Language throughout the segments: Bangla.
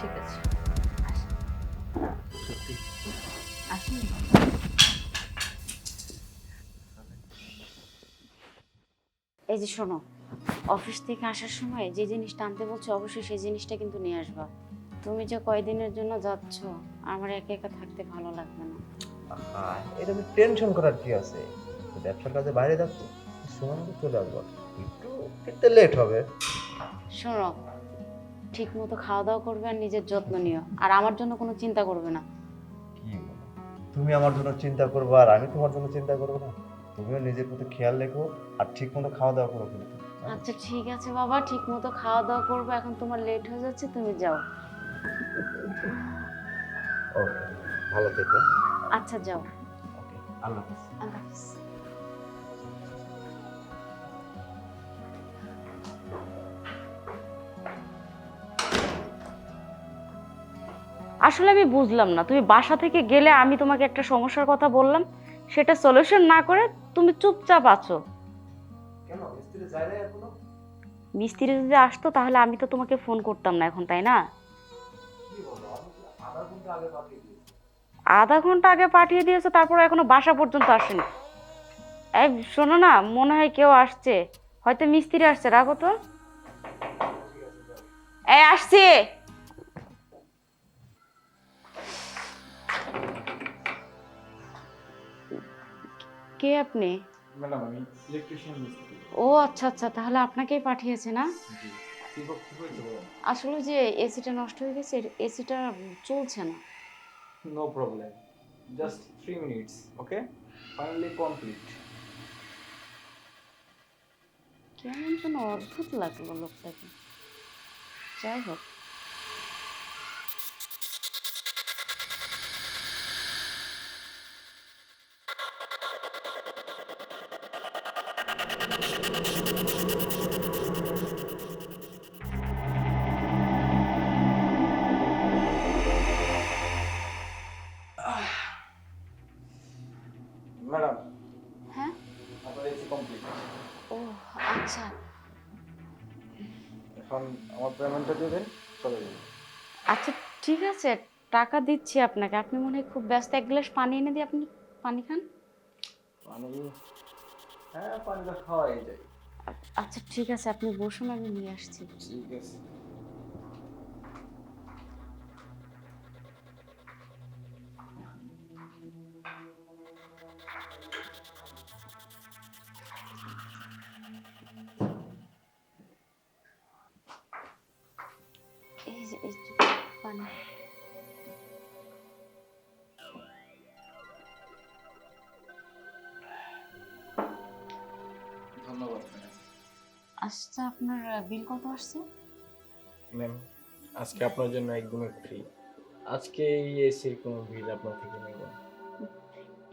ঠিক আছে। এই যে শোনো অফিস থেকে আসার সময় যে জিনিসটা আনতে বলছো অবশ্যই সেই জিনিসটা কিন্তু নিয়ে আসবা। তুমি যে কয়দিনের জন্য যাচ্ছ আমার একা একা থাকতে ভালো লাগবে না। আমি টেনশন করার কি আছে? ব্যবসার কাজে বাইরে যাচ্ছি সময় চলে আসব। একটু একটু লেট হবে। শোনো ঠিক মতো খাওয়া দাওয়া করবে আর নিজের যত্ন নিও। আর আমার জন্য কোনো চিন্তা করবে না। কি বলো? তুমি আমার জন্য চিন্তা করবে আর আমি তোমার জন্য চিন্তা করব না। তুমিও নিজের প্রতি খেয়াল রেখো আর ঠিক মতো খাওয়া দাওয়া করো কিন্তু? আচ্ছা ঠিক আছে বাবা ঠিক মতো খাওয়া দাওয়া করব। এখন তোমার লেট হয়ে যাচ্ছে তুমি যাও। ওকে ভালো থেকো। আচ্ছা যাও। ওকে আল্লাহ হাফিজ। আল্লাহ হাফিজ। আসলে আমি বুঝলাম না। তুমি বাসা থেকে গেলে আমি তোমাকে একটা সমস্যার কথা বললাম সেটা সলিউশন না করে তুমি চুপচাপ আছো। মিস্ত্রি যদি আসতো তাহলে আমি তো তোমাকে ফোন করতাম না এখন তাই না? কি বলো? আমি তো আধা ঘণ্টা আগে পাঠিয়ে দিয়েছি। আধা ঘণ্টা আগে পাঠিয়ে দিয়েছ তারপর এখনও বাসা পর্যন্ত আসেনি। এই শোনো না মনে হয় কেউ আসছে। হয়তো মিস্ত্রি আসছে। রাখো তো। এই আসছে। কে আপনি? ম্যাডাম আমি ইলেকট্রিশিয়ান মিস্ত্রি ও আচ্ছা আচ্ছা তাহলে আপনাকেই পাঠিয়েছে না? আসলে যে এসিটা নষ্ট হয়ে গেছে এসিটা চলছে না। No problem just three minutes okay finally complete কেমন যেন অদ্ভুত লাগল লোকটাকে। যাই হোক। পেমেন্টটা দিয়ে দেন চলে যাবেন আচ্ছা ঠিক আছে টাকা দিচ্ছি আপনাকে। আপনি মনে হয় খুব ব্যস্ত। এক গ্লাস পানি এনে দিই আপনি পানি খান। পানি হ্যাঁ পানিটা খাওয়াই যায়। আচ্ছা ঠিক আছে আপনি বসুন আমি নিয়ে আসছি। ঠিক আছে। পানি। ধন্যবাদ ম্যাডাম আচ্ছা আপনার বিল কত আসছে? ম্যাম আজকে আপনার জন্য একদমই ফ্রি আজকে এই এসির কোনো বিল আপনার থেকে নেব?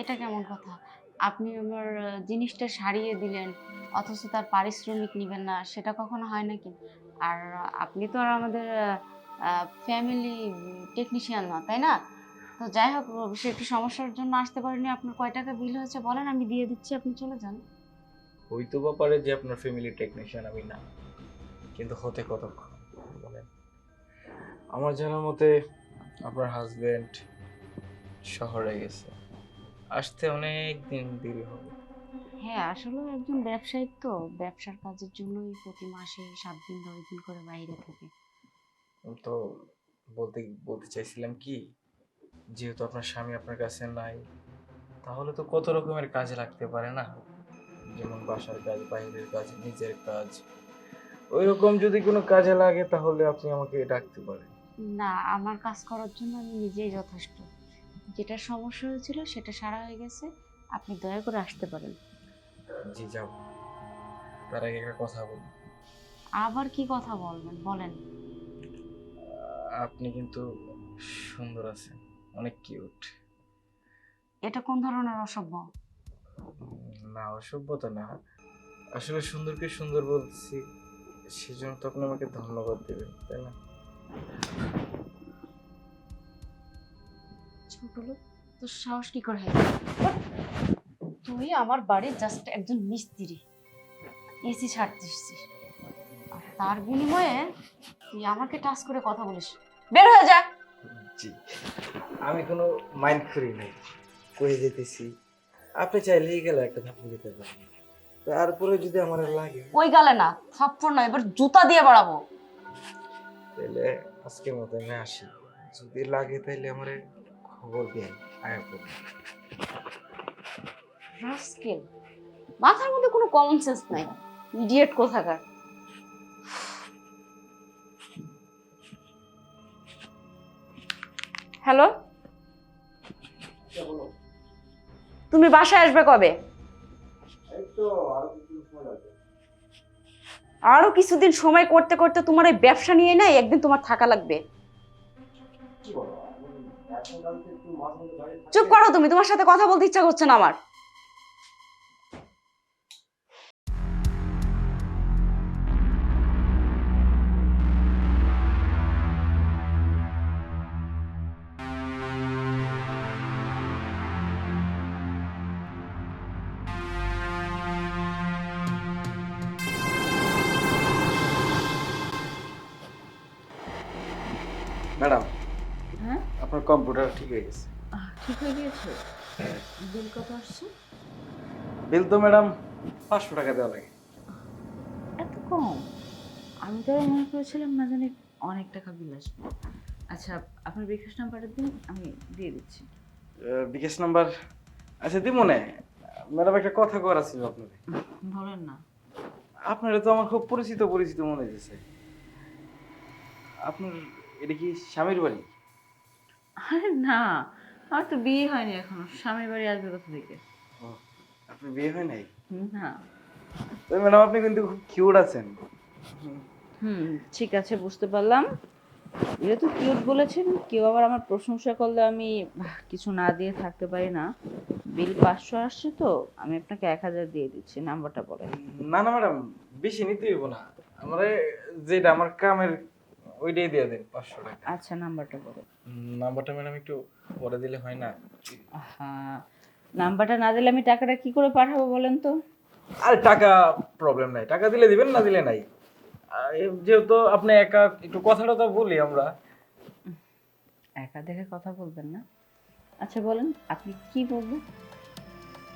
এটা কেমন কথা? আপনি আমার জিনিসটা সারিয়ে দিলেন অথচ তার পারিশ্রমিক নেবেন না সেটা কখনো হয় নাকি? আর আপনি তো আর আমাদের ফ্যামিলি টেকনিশিয়ান না তাই না? তো যাই হোক সে একটু সমস্যার জন্য আসতে পারেনি। আপনার কয় টাকা বিল হয়েছে বলেন আমি দিয়ে দিচ্ছি আপনি চলে যান। হইতে বা পারে যে আপনার ফ্যামিলি টেকনিশিয়ান আমি না। কিন্তু হতে কতক্ষণ? বলেন। আমার জানার মতে আপনার হাজবেন্ড শহরে গেছে। আসতে অনেক দিন দেরি হবে। হ্যাঁ আসলে একজন ব্যবসায়ী তো। ব্যবসার কাজের জন্যই প্রতি মাসে সাত দিন দশ দিন করে বাইরে থাকে। তো বলতে বলতে চাইছিলাম কি যেহেতু আপনার স্বামী আপনার কাছে নাই তাহলে তো কত রকমের কাজে লাগতে পারে না? যেমন বাসার কাজ বাইরের কাজ নিজের কাজ ওই রকম যদি কোনো কাজে লাগে তাহলে আপনি আমাকে ডাকতে পারেন। না আমার কাজ করার জন্য আমি নিজেই যথেষ্ট। যেটা সমস্যা হয়েছিল সেটা সারা হয়ে গেছে আপনি দয়া করে আসতে পারেন। জি যাব। তার আগে একটা কথা বলি। আবার কি কথা বলবেন? বলেন। আপনি কিন্তু সুন্দর আছেন। অনেক কিউট এটা কোন ধরনের অসভ্য? না অসভ্যতা না। আসলে সুন্দরকে সুন্দর বলছি সেজন্য তো আপনি আমাকে ধন্যবাদ দেবেন তাই না? ছোট লোক তোর সাহস কি করে? হয় তুই আমার বাড়ির জাস্ট একজন মিস্ত্রি। এসি ছাড়তেছিস আর তার বিনিময়ে তুই আমাকে টাচ করে কথা বলিস। বের হয়ে যা। জি। আমি কোনো মাইন্ড করি নাই কয়ে যেতেছি। আপনি চাইলেই গেলে একটা থাপ্পড় দিতে পারেন। তারপরে যদি আমার লাগে। ওই গালে না থাপ্পড় না এবার জুতা দিয়ে বাড়াবো। তাহলে আজকে মতো আমি আসি। যদি লাগে তাহলে আমার খবর দেন আয়া করুন। রাস্কেল মাথার মধ্যে কোনো কমন সেন্স নাই। ইডিয়েট কোথাকার। হ্যালো? তুমি বাসায় আসবে কবে? আরও কিছুদিন সময় করতে করতে তোমার ওই ব্যবসা নিয়ে না একদিন তোমার থাকা লাগবে। চুপ করো তুমি তোমার সাথে কথা বলতে ইচ্ছা করছে না আমার। ম্যাডাম হ্যাঁ? আপনার কম্পিউটার ঠিক হয়ে গেছে। ঠিক হয়ে গিয়েছে? বিল কত আসছে? বিল তো ম্যাডাম পাঁচশো টাকা দেওয়া লাগে। এত কম? আমি তো মনে করেছিলাম না জানি অনেক টাকা বিল আসবে। আচ্ছা আপনার বিকাশ নাম্বারটা দিন আমি দিয়ে দিচ্ছি। বিকাশ নাম্বার? আচ্ছা দি মনে ম্যাডাম একটা কথা করা ছিল আপনাদের বলেন না। আপনারা তো আমার খুব পরিচিত পরিচিত মনে হয়েছে আপনার এটা কি স্বামীর বাড়ি? আরে না আমার তো বিয়ে হয়নি এখনও। স্বামীর বাড়ি আসবে কোথা থেকে? আপনার বিয়ে হয় নাই? না। তো ম্যাডাম আপনি কিন্তু খুব কিউট আছেন। হুম ঠিক আছে বুঝতে পারলাম। এটা তো কিউট বলেছেন কেউ আবার আমার প্রশংসা করলে আমি কিছু না দিয়ে থাকতে পারি না। বিল পাঁচশো আসছে তো আমি আপনাকে এক হাজার দিয়ে দিচ্ছি নাম্বারটা বলেন। না না ম্যাডাম বেশি নিতে হইব না। আমার যেটা আমার কামের ওইটাই দিয়ে দিন পাঁচশো টাকা। আচ্ছা নাম্বারটা বলেন নাম্বারটা ম্যাডাম একটু পরে দিলে হয় না। হ্যাঁ নাম্বারটা না দিলে আমি টাকাটা কি করে পাঠাবো বলেন তো? আর টাকা প্রবলেম নাই। টাকা দিলে দিবেন না দিলে নাই। যেহেতু আপনি একা একটু কথাটা তো বলি আমরা। একা দেখে কথা বলবেন না। আচ্ছা বলেন আপনি কি বলবেন?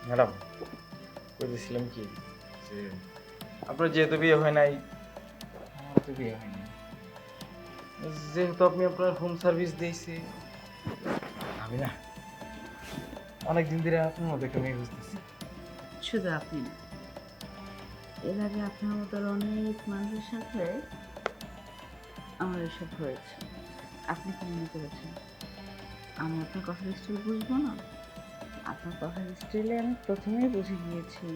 ম্যাডাম বলেছিলাম কি? যে আপনার যেহেতু বিয়ে হয় নাই আমার তো বিয়ে হয়নি যেহেতু আপনি আপনার হোম সার্ভিস দিয়েছি, আমি না অনেক দিন ধরে আপনার মধ্যে একটা মেয়ে বুঝতেছি শুধু আপনি না, এর আগে আপনার মতো অনেক মানুষের সাথে আমার এসব হয়েছে। আপনি কি মনে করেছেন? আমি আপনার কথার স্টাইল বুঝব না? আপনার কথার স্টাইলে আমি প্রথমেই বুঝে গিয়েছি,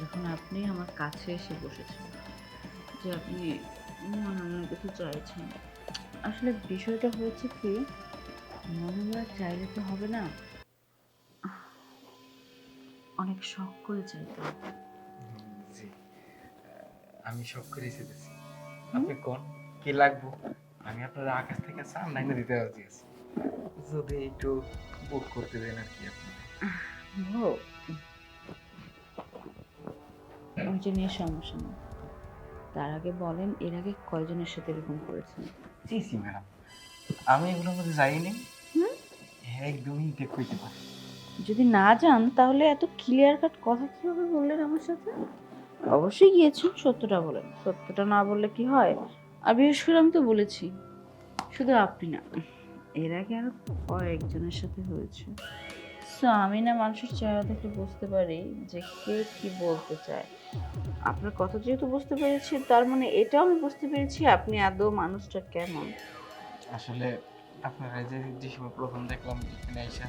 যখন আপনি আমার কাছে এসে বসেছেন যে আপনি মনে মনে কিছু চাইছেন আসলে বিষয়টা হয়েছে কি মনে মনে চাইলে তো হবে না। অনেক শখ করে চাইতে হবে জি আমি সব করে চেতেছি আপনি কোন? কি লাগবো? আমি আপনার আকাশ থেকে চান লাইনে দিতে রাজি আছি। যদি একটু বুক করতে দেন আর কি আপনি ও ওই যে নিয়ে সমস্যা নেই। তার আগে বলেন এর আগে কয়জনের সাথে এরকম করেছেন? জি জি ম্যাডাম। আমি এগুলোর মধ্যে যাইনি। হুম? একদমই করতে পারি যদি না যান তাহলে এত ক্লিয়ার কাট কথা কীভাবে বললেন আমার সাথে? অবশ্যই গিয়েছেন সত্যটা বলেন। সত্যটা না বললে কি হয়? আর বিশেষ করে আমি তো বলেছি শুধু আপনি না। এর আগে আরও কয়েকজনের সাথে হয়েছে। সো আমি না মানুষের চেহারা দেখে বুঝতে পারি যে কে কি বলতে চায়। আপনার কথা যেহেতু বুঝতে পেরেছি তার মানে এটাও আমি বুঝতে পেরেছি আপনি আদৌ মানুষটা কেমন। আসলে আপনারা যে যে সময় প্রথম দেখলাম এখানে আইসা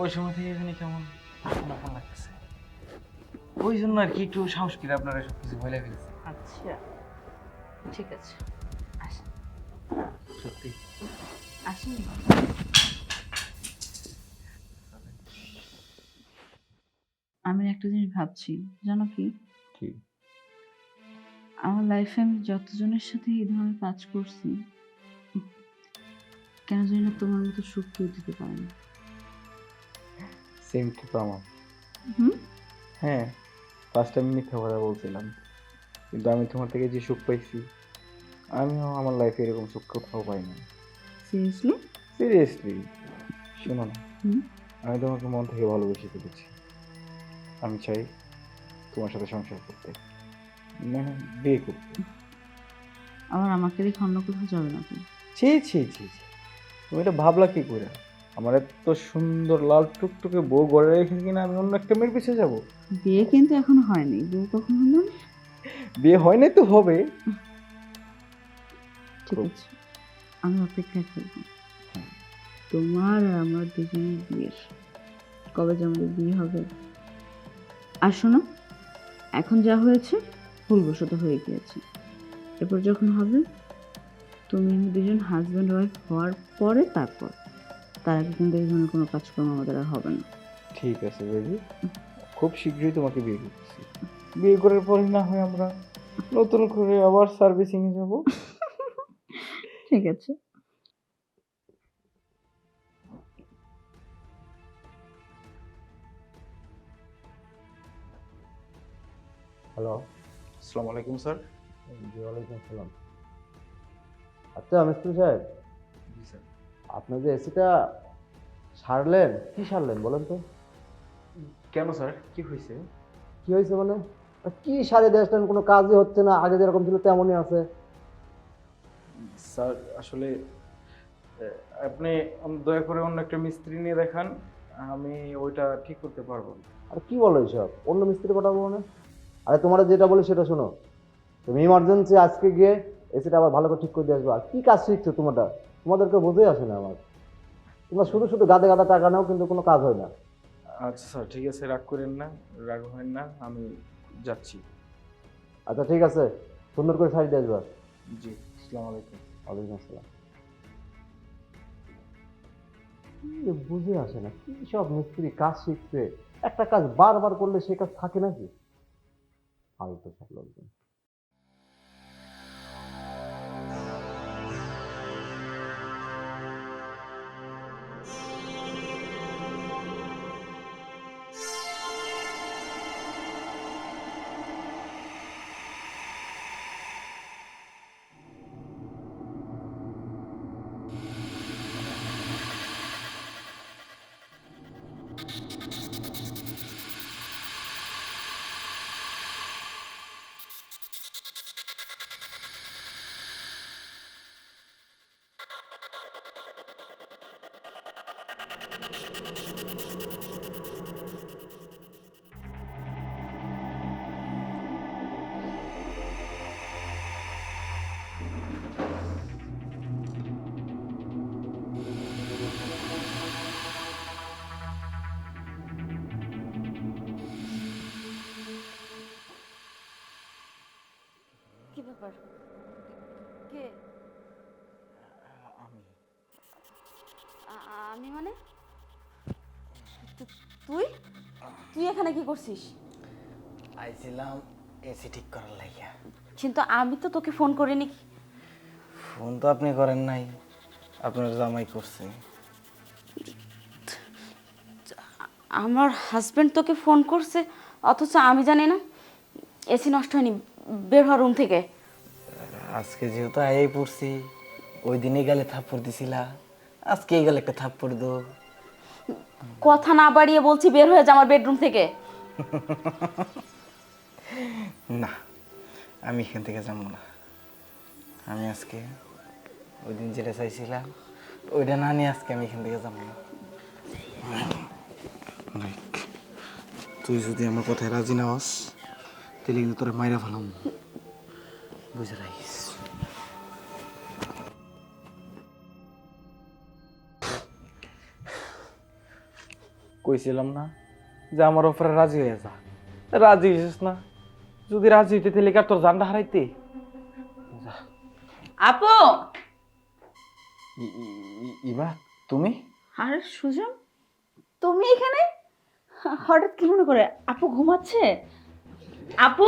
ওই সময় থেকে এখানে কেমন আপন আপন লাগতেছে? ওই জন্য আর কি একটু সাহস করে আপনারা সব কিছু বলে ফেলছি। আচ্ছা ঠিক আছে। আসেন। সত্যি। আসেন। আমি একটা জিনিস ভাবছি জানো কি? কি? আমার লাইফে আমি যতজনের সাথে এই ধরনের কাজ করছি কেন জানি না তোমার মতো সুখ কেউ দিতে পারে না। সেম টু আমার হুম? হ্যাঁ ফার্স্ট আমি মিথ্যা কথা বলছিলাম কিন্তু আমি তোমার থেকে যে সুখ পাইছি আমিও আমার লাইফে এরকম সুখ কোথাও পাই না সিরিয়াসলি সিরিয়াসলি শোনো না? আমি তোমাকে মন থেকে ভালোবেসে ফেলেছি। আমি চাই তোমার সাথে সংসার করতে। মানে বিয়ে করতে। আবার আমাকে দেখে অন্য কোথাও যাবে নাকি ছি ছি ছি ছি। তুমি এটা ভাবলা কি করে? আমার এত সুন্দর লাল টুকটুকে বউ গড়ে রেখে কিনা আমি অন্য একটা মেয়ের পিছিয়ে যাব? বিয়ে কিন্তু এখন হয়নি। বিয়ে কখন হলো? বিয়ে হয় নাই তো হবে। ঠিক আছে। আমি অপেক্ষায় থাকব। তোমার আর আমার দুজনের বিয়ের। কবে যে আমাদের বিয়ে হবে? আর শোনো এখন যা হয়েছে ভুলবশত হয়ে গিয়েছে। এরপর যখন হবে তুমি আমি দুজন হাজব্যান্ড ওয়াইফ হওয়ার পরে তারপর তার আগে কিন্তু এই ধরনের কোনো কাজকর্ম আমাদের আর হবে না। ঠিক আছে বেবি খুব শীঘ্রই তোমাকে বিয়ে করতেছি বিয়ে করার পরে না হয় আমরা নতুন করে আবার সার্ভিসিং যাব। ঠিক আছে। হ্যালো আসসালামু আলাইকুম স্যার জি ওয়ালাইকুম আসসালাম। আচ্ছা মিস্ত্রি সাহেব। জি স্যার। আপনি যে এসিটা সারলেন কি সারলেন বলেন তো? কেন স্যার? কি হয়েছে? কি হয়েছে মানে? কি সারে দিয়েছিলেন কোনো কাজই হচ্ছে না আগে যেরকম ছিল তেমনই আছে। স্যার আসলে আপনি দয়া করে অন্য একটা মিস্ত্রি নিয়ে দেখান আমি ওইটা ঠিক করতে পারব আর কি বলো এইসব অন্য মিস্ত্রি পাঠাবো মানে? আরে তোমার যেটা বলি সেটা শোনো। তুমি ইমার্জেন্সি আজকে গিয়ে এসিটা আবার ভালো করে ঠিক করে দিয়ে আসবে। আর কি কাজ শিখছো তোমারটা তোমাদেরকে বোঝাই আসে না আমার। তোমরা শুধু শুধু গাদে গাদা টাকা নাও কিন্তু কোনো কাজ হয় না। আচ্ছা স্যার ঠিক আছে রাগ করেন না রাগ হয় না আমি যাচ্ছি। আচ্ছা ঠিক আছে। সুন্দর করে শাড়ি দিয়ে আসবা। জি আসসালামু আলাইকুম। ওয়ালাইকুম আসসালাম। বুঝে আসে না কি সব মিস্ত্রি কাজ শিখছে? একটা কাজ বারবার করলে সে কাজ থাকে নাকি? ফালতু সব লোকজন আমি মানে? তুই? তুই এখানে কি করছিস? আইছিলাম এসি ঠিক করার লাগিয়া। কিন্তু আমি তো তোকে ফোন করিনি। ফোন তো আপনি করেন নাই। আপনার জামাই করছে। আমার হাজবেন্ড তোকে ফোন করছে অথচ আমি জানি না এসি নষ্ট হয়নি বের হওয়ার রুম থেকে। আজকে যেহেতু আয়াই পড়ছি ওই দিনে গেলে থাপ্পড় দিছিলা। আজকে গেলে একটা থাপ্পড় দো কথা না বাড়িয়ে বলছি বের হয়ে যা আমার বেডরুম থেকে। না আমি এখান থেকে যাব না। আমি আজকে ওই দিন যেটা চাইছিলাম ওইটা না নিয়ে আজকে আমি এখান থেকে যাব না। তুই যদি আমার কথায় রাজি না হস তাহলে কিন্তু তোর মাইরা ফেলাম। বুঝে রাখিস। কইছিলাম না যে আমার ওপরে রাজি হয়ে যা। রাজি হইছিস না? যদি রাজি হইতে তাহলে কি আর তোর জানটা হারাইতে? আপু! ই- ই- ই- ইমা তুমি? আরে সুজন তুমি এখানে? হঠাৎ কি মনে করে আপু ঘুমাচ্ছে? আপু?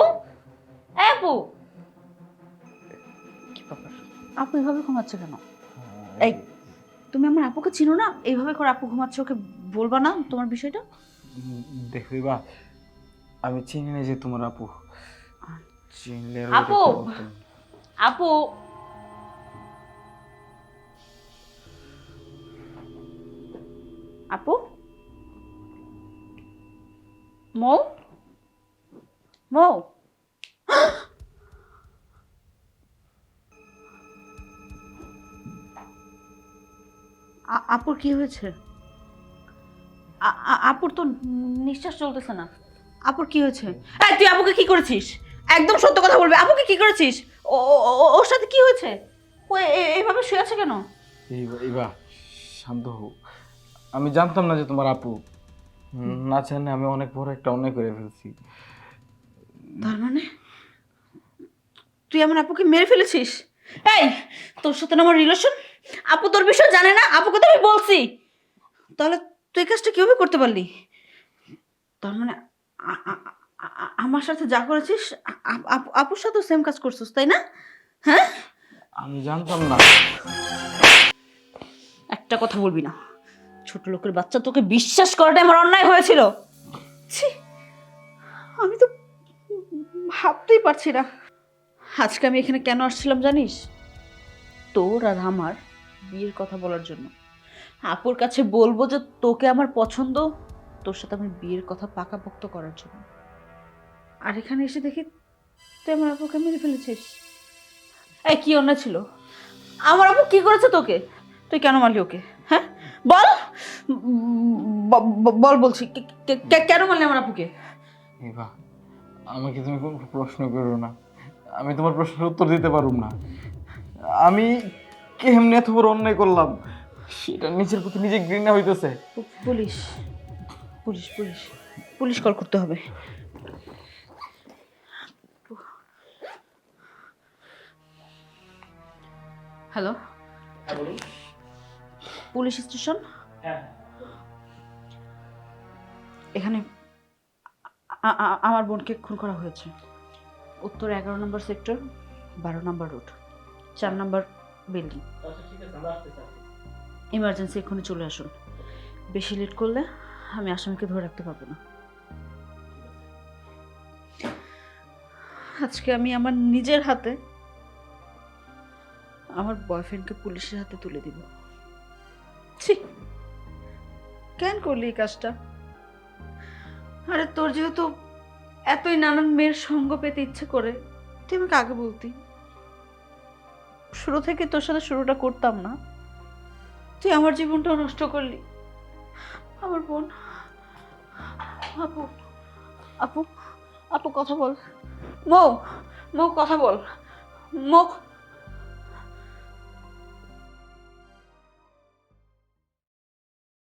এ আপু! কি ব্যাপার? আপু এভাবে ঘুমাচ্ছে কেন? এই তুমি আমার আপুকে চিনো না? এইভাবে করে আপু ঘুমাচ্ছে ওকে বলবা না তোমার বিষয়টা? দেখো বা আমি চিনি না যে তোমার আপু। চিনলে আপু! আপু! আপু? মৌ? মৌ? আপুর কি হয়েছে? আপুর তো নিঃশ্বাস চলতেছে না। আপুর কি হয়েছে? এই তুই আপুকে কি করেছিস? একদম সত্য কথা বলবে। আপুকে কি করেছিস? ও ও- ও- ওর সাথে কি হয়েছে? ও এইভাবে শুয়ে আছে কেন? এইবা শান্ত হোক আমি জানতাম না যে তোমার আপু। না জানে আমি অনেক বড় একটা অন্যায় করে ফেলছি। তার মানে? তুই আমার আপুকে মেরে ফেলেছিস? এই তোর সাথে না আমার রিলেশন আপু তোর বিষয় জানে না? আপুকে তো আমি বলছি। তাহলে তুই এই কাজটা কীভাবে করতে পারলি? তার মানে আমার সাথে যা করেছিস আপুর সাথেও সেম কাজ করছিস তাই না? হ্যাঁ? আমি জানতাম না। একটা কথা বলবি না। ছোট লোকের বাচ্চা তোকে বিশ্বাস করাটা আমার অন্যায় হয়েছিল। ছি আমি তো ভাবতেই পারছি না। আজকে আমি এখানে কেন আসছিলাম জানিস? তোর আর আমার বিয়ের কথা বলার জন্য। আপুর কাছে বলব যে তোকে আমার পছন্দ তোর সাথে আমি বিয়ের কথা পাকাপোক্ত করার জন্য। আর এখানে এসে দেখি তুই আমার আপুকে মেরে ফেলেছিস। এই কি অন্যায় ছিল? আমার আপু কি করেছে তোকে? তুই কেন মারলি ওকে? হ্যাঁ? বল! বল বলছি কে- কে- কে- কেন মারলি আমার আপুকে? এবা আমাকে তুমি কোনো প্রশ্ন করো না। আমি তোমার প্রশ্নের উত্তর দিতে পারুম না। আমি কেমনে এত বড় অন্যায় করলাম? সেটা নিজের প্রতি নিজে ঘৃণা হইতেছে। Police police police police call করতে হবে। হ্যালো পুলিশ স্টেশন এখানে আমার বোনকে খুন করা হয়েছে। উত্তর এগারো নম্বর সেক্টর বারো নম্বর রোড চার নম্বর বিল্ডিং ইমার্জেন্সি এক্ষুনি চলে আসুন। বেশি লেট করলে আমি আসামিকে ধরে রাখতে পারব না। আজকে আমি আমার নিজের হাতে আমার বয়ফ্রেন্ডকে পুলিশের হাতে তুলে দিব। ছি! কেন করলি এই কাজটা? আরে তোর যেহেতু এতই নানান মেয়ের সঙ্গ পেতে ইচ্ছে করে, তুই আমাকে আগে বলতি। শুরু থেকে তোর সাথে শুরুটা করতাম না। তুই আমার জীবনটা নষ্ট করলি। আমার বোন, আপু আপু আপু, কথা বল। মৌ মৌ, কথা বল। মৌ